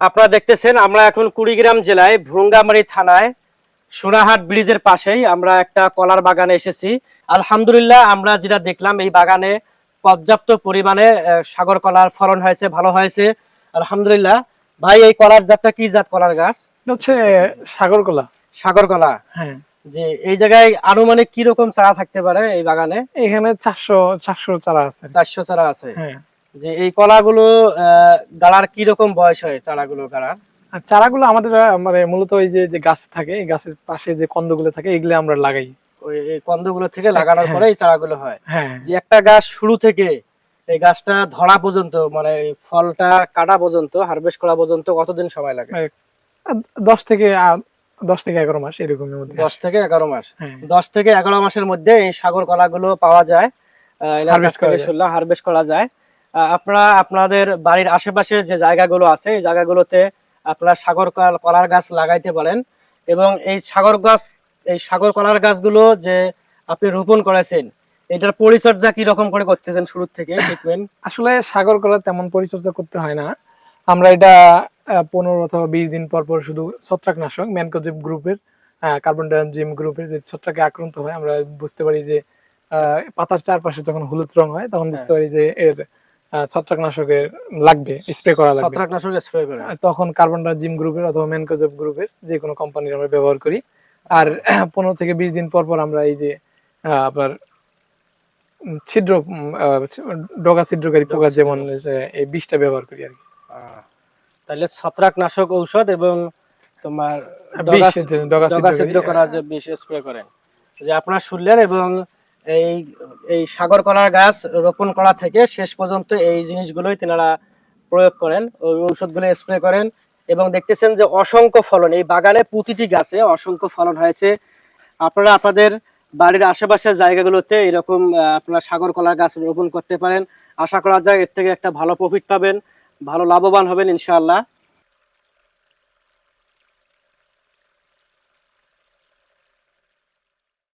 আপনারা দেখতেছেন আমরা এখন কুড়িগ্রাম জেলায় ভ্রুঙ্গামারি থানায় সোনাহাট ব্রিজের পাশেই আমরা একটা কলার বাগানে এসেছি। আলহামদুলিল্লাহ আমরা যেটা দেখলাম এই বাগানে পর্যাপ্ত পরিমাণে সাগর কলার ফলন হয়েছে ভালো হয়েছে। আলহামদুলিল্লাহ। ভাই এই কলার জাতটা কি জাত কলার গাছ? হচ্ছে সাগর কলা। সাগর কলা। হ্যাঁ। যে এই জায়গায় আনুমানিক কি রকম চারা থাকতে পারে এই বাগানে? এখানে চারশো চারশো চারা আছে। চারশো চারা আছে। হ্যাঁ। যে এই কলাগুলো গাড়ার কি রকম বয়স হয় চারাগুলো গাড়ার চারাগুলো আমাদের মানে মূলত ওই যে যে গাছ থাকে এই গাছের পাশে যে কন্দগুলো থাকে এগুলো আমরা লাগাই। ওই কন্দগুলো থেকে লাগানোর হ্যাঁ। পরে এই চারাগুলো হয়। হ্যাঁ। যে একটা গাছ শুরু থেকে এই গাছটা ধরা পর্যন্ত মানে ফলটা কাটা পর্যন্ত হারভেস্ট করা পর্যন্ত কতদিন সময় লাগে? দশ থেকে দশ থেকে এগারো মাস এরকমের মধ্যে। দশ থেকে এগারো মাস। হ্যাঁ। দশ থেকে এগারো মাসের মধ্যে এই সাগর কলাগুলো পাওয়া যায়। হারভেস্ট করা যায়। আপনারা আপনাদের বাড়ির আশেপাশে যে জায়গাগুলো আছে এই জায়গাগুলোতে আপনারা সাগর কলার গাছ লাগাইতে পারেন এবং এই সাগর গাছ এই সাগর কলার গাছগুলো যে আপনি রোপণ করেছেন এটার পরিচর্যা কি রকম করে করতেছেন শুরু থেকে ট্রিটমেন্ট আসলে সাগর কলা তেমন পরিচর্যা করতে হয় না। আমরা এটা পনেরো অথবা বিশ দিন পর পর শুধু ছত্রাকনাশক ম্যানকোজেব গ্রুপের কার্বন ডাইজিম গ্রুপের যে ছত্রাকে আক্রান্ত হয় আমরা বুঝতে পারি যে আহ, পাতার চারপাশে যখন হলুদ রং হয় তখন বুঝতে পারি যে এর ছত্রাকনাশকের লাগবে স্প্রে করা লাগবে। ছত্রাকনাশক স্প্রে করে। তখন কার্বন ডাইজিম গ্রুপের অথবা ম্যানকোজেব গ্রুপের যে কোনো কোম্পানির আমরা ব্যবহার করি। আর পনেরো থেকে বিশ দিন পর পর আমরা এই যে আপনার ছিদ্র ডগা ছিদ্রকারী পোকা যেমন এই বিষটা ব্যবহার করি আর কি। তাহলে ছত্রাকনাশক ঔষধ এবং তোমার ডগা- ছিদ্র করা যে বিষ স্প্রে করেন। যে আপনারা শুনলেন এবং এই এই সাগর কলার গাছ রোপণ করা থেকে শেষ পর্যন্ত এই জিনিসগুলোই তেনারা প্রয়োগ করেন, ওই ঔষধগুলো স্প্রে করেন এবং দেখতেছেন যে অসংখ্য ফলন, এই বাগানে প্রতিটি গাছে অসংখ্য ফলন হয়েছে। আপনারা আপনাদের বাড়ির আশেপাশের জায়গাগুলোতে এরকম আপনারা সাগর কলার গাছ রোপণ করতে পারেন। আশা করা যায় এর থেকে একটা ভালো প্রফিট পাবেন, ভালো লাভবান হবেন ইনশাআল্লাহ।